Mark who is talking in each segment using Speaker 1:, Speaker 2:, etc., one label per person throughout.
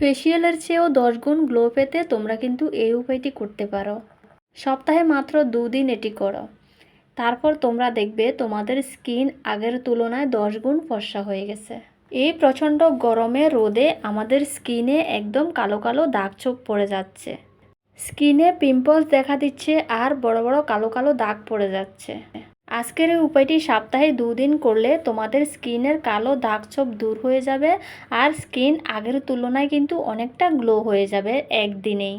Speaker 1: ফেসিয়ালের চেয়েও দশ গুণ গ্লো পেতে তোমরা কিন্তু এই উপায়টি করতে পারো। সপ্তাহে মাত্র দুদিন এটি করো। তারপর তোমরা দেখবে তোমাদের স্কিন আগের তুলনায় দশ গুণ ফর্সা হয়ে গেছে। এই প্রচণ্ড গরমে রোদে আমাদের স্কিনে একদম কালো কালো দাগ ছোপ পড়ে যাচ্ছে। স্কিনে পিম্পলস দেখা দিচ্ছে আর বড় বড় কালো কালো দাগ পড়ে যাচ্ছে। আজকের এই উপায়টি সপ্তাহে দুদিন করলে তোমাদের স্কিনের কালো দাগ ছোপ দূর হয়ে যাবে আর স্কিন আগের তুলনায় কিন্তু অনেকটা গ্লো হয়ে যাবে একদিনেই।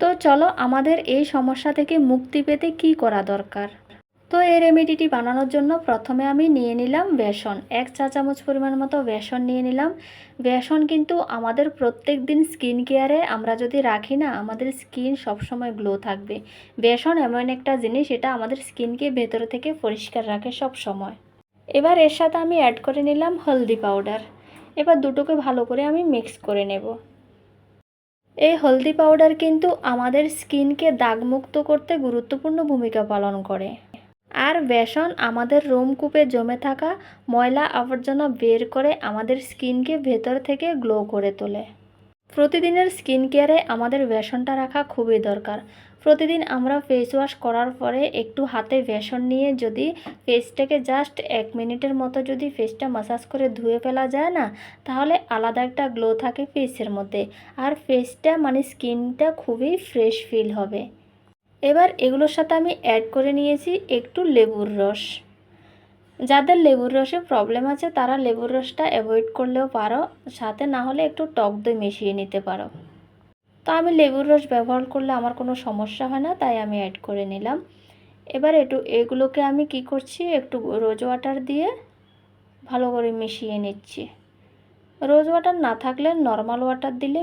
Speaker 1: তো চলো আমাদের এই সমস্যা থেকে মুক্তি পেতে কি করা দরকার? তো এই রেমেডিটি বানানোর জন্য প্রথমে আমি নিয়ে নিলাম বেসন। এক চা চামচ পরিমাণ মতো বেসন নিয়ে নিলাম। বেসন কিন্তু আমাদের প্রত্যেক দিন স্কিন কেয়ারে আমরা যদি রাখি না, আমাদের স্কিন সবসময় গ্লো থাকবে। বেসন এমন একটা জিনিস, এটা আমাদের স্কিনকে ভেতর থেকে পরিষ্কার রাখে সব সময়। এবার এর সাথে আমি অ্যাড করে নিলাম হলদি পাউডার এবার দুটোকে ভালো করে আমি মিক্স করে নেব। এই হলদি পাউডার কিন্তু আমাদের স্কিনকে দাগমুক্ত করতে গুরুত্বপূর্ণ ভূমিকা পালন করে। আর বেসন আমাদের রোমকূপে জমে থাকা ময়লা আবর্জনা বের করে আমাদের স্কিনকে ভেতর থেকে গ্লো করে তোলে। প্রতিদিনের স্কিন কেয়ারে আমাদের বেসনটা রাখা খুবই দরকার। প্রতিদিন আমরা ফেস ওয়াশ করার পরে একটু হাতে বেসন নিয়ে যদি ফেসটাকে জাস্ট এক মিনিটের মতো যদি ফেসটা মাসাজ করে ধুয়ে ফেলা যায় না, তাহলে আলাদা একটা গ্লো থাকে ফেসের মধ্যে। আর ফেসটা মানে স্কিনটা খুবই ফ্রেশ ফিল হবে। এবার এগুলোর সাথে আমি অ্যাড করে নিয়েছি একটু লেবুর রস। যাদের লেবুর রসে প্রবলেম আছে, তারা লেবুর রসটা অ্যাভয়েড করলেও পারো, সাথে না হলে একটু টক দই মিশিয়ে নিতে পারো। তো আমি লেবুর রস ব্যবহার করলে আমার কোনো সমস্যা হয় না, তাই আমি অ্যাড করে নিলাম। এবার একটু এগুলোকে আমি কি করছি, একটু রোজ ওয়াটার দিয়ে ভালো করে মিশিয়ে নিচ্ছি। রোজ ওয়াটার না থাকলে নর্মাল ওয়াটার দিলে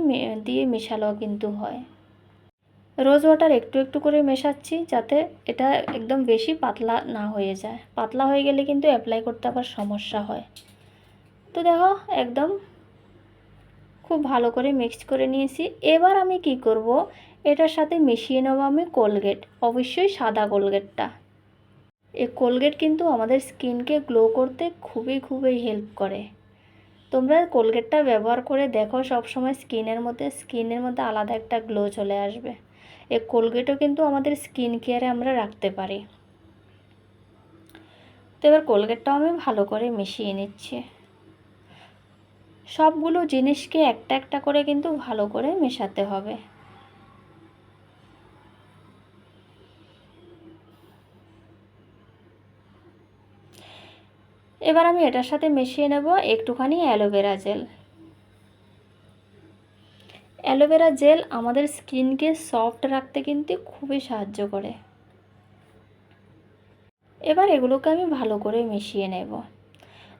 Speaker 1: দিয়ে মেশালেও কিন্তু হয়। রোজ ওয়াটার একটু একটু করে মেশাচ্ছি যাতে এটা একদম বেশি পাতলা না হয়ে যায়। পাতলা হয়ে গেলে কিন্তু অ্যাপ্লাই করতে আবার সমস্যা হয়। তো দেখো, একদম খুব ভালো করে মিক্স করে নিয়েছি। এবার আমি কি করব? এটার সাথে মিশিয়ে নেব আমি কোলগেট, অবশ্যই সাদা কোলগেটটা। এই কোলগেট কিন্তু আমাদের স্কিনকে গ্লো করতে খুবই খুবই হেল্প করে। তোমরা কোলগেটটা ব্যবহার করে দেখো, সবসময় স্কিনের মধ্যে স্কিনের মধ্যে আলাদা একটা গ্লো চলে আসবে। এই কোলগেটও কিন্তু আমাদের স্কিন কেয়ারে আমরা রাখতে পারি। তো এবার কোলগেটটাও আমি ভালো করে মিশিয়ে নিচ্ছি। সবগুলো জিনিসকে একটা একটা করে কিন্তু ভালো করে মেশাতে হবে। এবার আমি এটার সাথে মিশিয়ে নেব একটুখানি অ্যালোভেরা জেল। অ্যালোভেরা জেল আমাদের স্কিনকে সফট রাখতে কিন্তু খুবই সাহায্য করে। এবার এগুলোকে আমি ভালো করে মিশিয়ে নেব।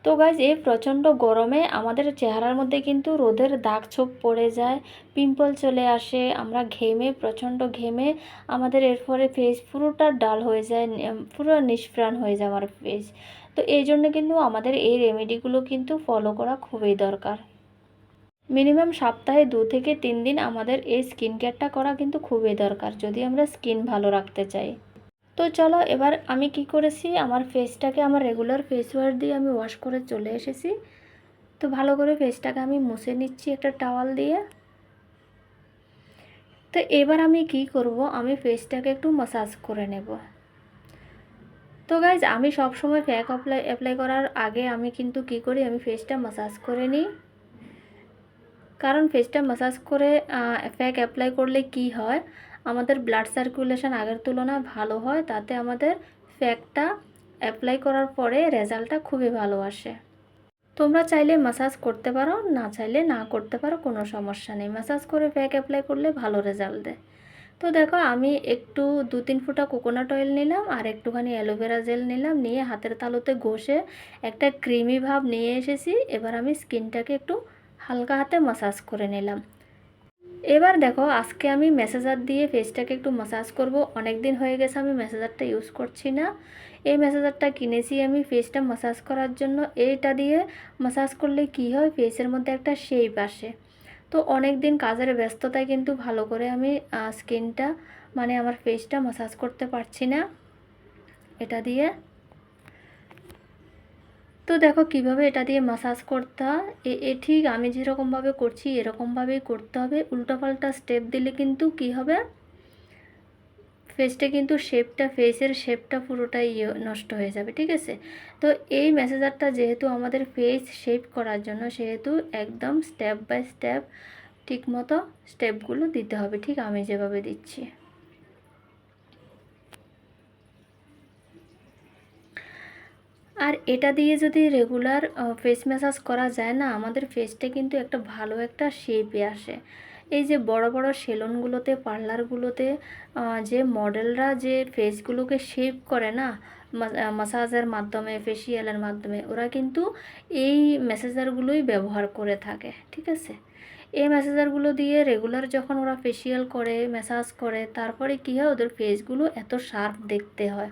Speaker 1: তো গাইজ এই প্রচণ্ড গরমে আমাদের চেহারার মধ্যে কিন্তু রোদের দাগ ছোপ পড়ে যায় পিম্পল চলে আসে, আমরা ঘেমে, প্রচণ্ড ঘেমে আমাদের এরপরে ফেস পুরোটা ডাল হয়ে যায় পুরো নিষ্প্রাণ হয়ে যায় আমার ফেস তো এই জন্য কিন্তু আমাদের এই রেমেডিগুলো কিন্তু ফলো করা খুবই দরকার। মিনিমাম সপ্তাহে দু থেকে তিন দিন আমাদের এই স্কিন কেয়ারটা করা কিন্তু খুবই দরকার, যদি আমরা স্কিন ভালো রাখতে চাই। তো চলো এবার আমি কি করেছি, আমার ফেসটাকে আমার রেগুলার ফেস ওয়াশ দিয়ে আমি ওয়াশ করে চলে এসেছি। তো ভালো করে ফেসটাকে আমি মুছে নিচ্ছি একটা টাওয়াল দিয়ে। তো এবার আমি কি করব, আমি ফেসটাকে একটু মাসাজ করে নেব। তো গাইজ আমি সব সময় ফ্যাক অ্যাপ্লাই অ্যাপ্লাই করার আগে আমি কিন্তু কি করি, আমি ফেসটা মাসাজ করে নিই। কারণ ফেসটা মাসাজ করে ফ্যাক অ্যাপ্লাই করলে কি হয়? আমাদের ব্লাড সার্কুলেশন আগের তুলনায় ভালো হয়, তাতে আমাদের ফ্যাকটা অ্যাপ্লাই করার পরে রেজাল্টটা খুবই ভালো আসে। তোমরা চাইলে মাসাজ করতে পারো, না চাইলে না করতে পারো, কোনো সমস্যা নেই। মাসাজ করে ফ্যাক অ্যাপ্লাই করলে ভালো রেজাল্ট দেয়। তো দেখো, আমি একটু দু তিন ফুটা কোকোনাট অয়েল নিলাম আর একটুখানি অ্যালোভেরা জেল নিলাম, নিয়ে হাতের তালুতে ঘষে একটা ক্রিমি ভাব নিয়ে এসেছি। এবার আমি স্কিনটাকে একটু হালকা হাতে মাসাজ করে নিলাম। এবার দেখো, আজকে আমি মেসেজার দিয়ে ফেসটাকে একটু মাসাজ করব। অনেক দিন হয়ে গেছে আমি মেসেজারটা ইউজ করছি না। এই মেসেজারটা কিনেছি আমি ফেসটা মাসাজ করার জন্য। এইটা দিয়ে মাসাজ করলে কি হয়? ফেসের মধ্যে একটা শেপ আসে। তো অনেক দিন কাজের ব্যস্ততায় কিন্তু ভালো করে আমি স্কিনটা মানে আমার ফেসটা মাসাজ করতে পারছি না। এটা দিয়ে তো দেখো কীভাবে এটা দিয়ে মাসাজ করতে হয়? এ ঠিক আমি যেরকমভাবে করছি, এরকমভাবেই করতে হবে। উল্টোপাল্টা স্টেপ দিলে কিন্তু কি হবে? ফেসটা কিন্তু শেপটা ফেসের শেপটা পুরোটাই ইয়ে নষ্ট হয়ে যাবে, ঠিক আছে? তো এই মেসেজারটা যেহেতু আমাদের ফেস শেপ করার জন্য, সেহেতু একদম স্টেপ বাই স্টেপ ঠিকমতো স্টেপগুলো দিতে হবে, ঠিক আমি যেভাবে দিচ্ছি। আর এটা দিয়ে যদি রেগুলার ফেস ম্যাসাজ করা যায় না, আমাদের ফেসটা কিন্তু একটা ভালো একটা শেপে আসে। এই যে বড় বড় সেলুনগুলোতে পার্লারগুলোতে যে মডেলরা যে ফেসগুলোকে শেপ করে না মাসাজের মাধ্যমে ফেসিয়ালের মাধ্যমে, ওরা কিন্তু এই মেসেজারগুলোই ব্যবহার করে থাকে, ঠিক আছে? এই মেসেজারগুলো দিয়ে রেগুলার যখন ওরা ফেসিয়াল করে ম্যাসাজ করে, তারপরে কী হয়? ওদের ফেসগুলো এত শার্প দেখতে হয়।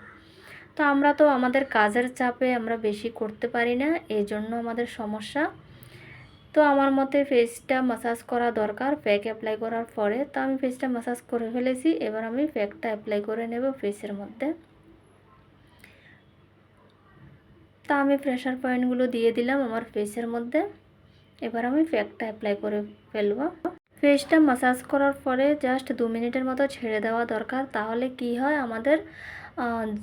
Speaker 1: তো আমরা তো আমাদের কাজের চাপে আমরা বেশি করতে পারি না এই জন্য আমাদের সমস্যা। তো আমার মতে ফেসটা মাসাজ করা দরকার প্যাক অ্যাপ্লাই করার পরে। তো আমি ফেসটা মাসাজ করে ফেলেছি, এবার আমি প্যাকটা অ্যাপ্লাই করে নেব ফেসের মধ্যে। তা আমি প্রেশার পয়েন্টগুলো দিয়ে দিলাম আমার ফেসের মধ্যে। এবার আমি প্যাকটা অ্যাপ্লাই করে ফেলব। ফেসটা মাসাজ করার পরে জাস্ট দু মিনিটের মতো ছেড়ে দেওয়া দরকার, তাহলে কি হয়? আমাদের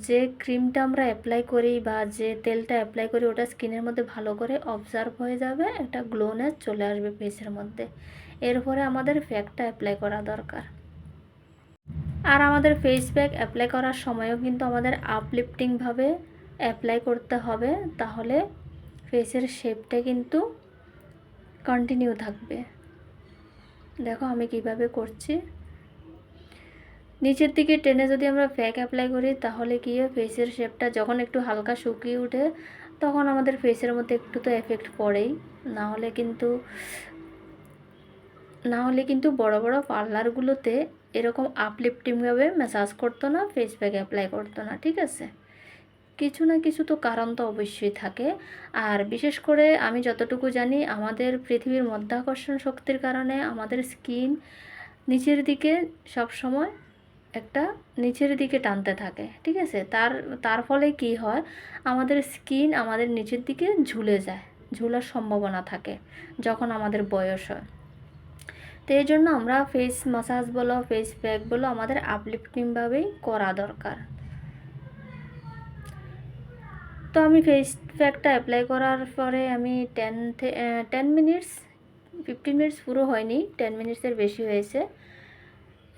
Speaker 1: যে ক্রিমটা আমরা অ্যাপ্লাই করি বা যে তেলটা অ্যাপ্লাই করি, ওটা স্কিনের মধ্যে ভালো করে অবজার্ভ হয়ে যাবে, একটা গ্লোনেস চলে আসবে ফেসের মধ্যে। এরপরে আমাদের প্যাকটা অ্যাপ্লাই করা দরকার। আর আমাদের ফেস প্যাক অ্যাপ্লাই করার সময়ও কিন্তু আমাদের আপলিফটিংভাবে অ্যাপ্লাই করতে হবে, তাহলে ফেসের শেপটা কিন্তু কন্টিনিউ থাকবে। দেখো আমি কীভাবে করছি। নিচের দিকে টেনে যদি আমরা ফ্যাক অ্যাপ্লাই করি, তাহলে কি ফেসের শেপটা যখন একটু হালকা শুকিয়ে ওঠে তখন আমাদের ফেসের মধ্যে একটু তো এফেক্ট পড়েই। না হলে কিন্তু, না হলে কিন্তু বড় বড় পার্লারগুলোতে এরকম আপলিফটিংভাবে ম্যাসাজ করতো না ফেস প্যাক অ্যাপ্লাই করতো না, ঠিক আছে? কিছু না কিছু তো কারণ তো অবশ্যই থাকে। আর বিশেষ করে আমি যতটুকু জানি, আমাদের পৃথিবীর মধ্যাকর্ষণ শক্তির কারণে আমাদের স্কিন নিচের দিকে সব সময় একটা নিচের দিকে টানতে থাকে, ঠিক আছে? তার তার ফলে কি হয়? আমাদের স্কিন আমাদের নিচের দিকে ঝুলে যায়, ঝুলার সম্ভাবনা থাকে যখন আমাদের বয়স হয়। তো এই জন্য আমরা ফেস মাসাজ বলো ফেস প্যাক বলো আমাদের আপলিফটিংভাবেই করা দরকার। তো আমি ফেস প্যাকটা অ্যাপ্লাই করার পরে আমি ten ten minutes fifteen minutes পুরো হয়নি টেন মিনিটসের বেশি হয়েছে।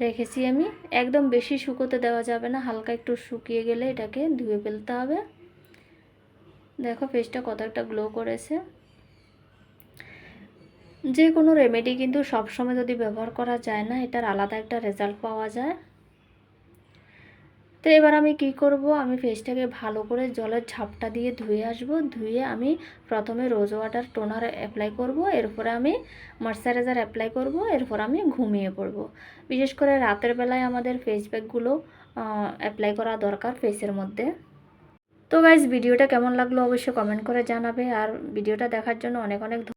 Speaker 1: রেখেছি আমি। একদম বেশি শুকোতে দেওয়া যাবে না, হালকা একটু শুকিয়ে গেলে এটাকে ধুয়ে ফেলতে হবে। দেখো ফেসটা কত একটা গ্লো করেছে। যে কোনো রেমেডি কিন্তু সবসময় যদি ব্যবহার করা যায় না, এটার আলাদা একটা রেজাল্ট পাওয়া যায়। তো এবার আমি কি করব? আমি ফেসটাকে ভালো করে জলের ঝাপটা দিয়ে ধুয়ে আসব। ধুয়ে আমি প্রথমে রোজ ওয়াটার টোনার অ্যাপ্লাই করব। এরপরে আমি ময়শ্চারাইজার অ্যাপ্লাই করব। এরপর আমি ঘুমিয়ে পড়ব। বিশেষ করে রাতের বেলায় আমাদের ফেস প্যাকগুলো অ্যাপ্লাই করা দরকার ফেসের মধ্যে। তো গাইজ ভিডিওটা কেমন লাগল অবশ্যই কমেন্ট করে জানাবে। আর ভিডিওটা দেখার জন্য অনেক অনেক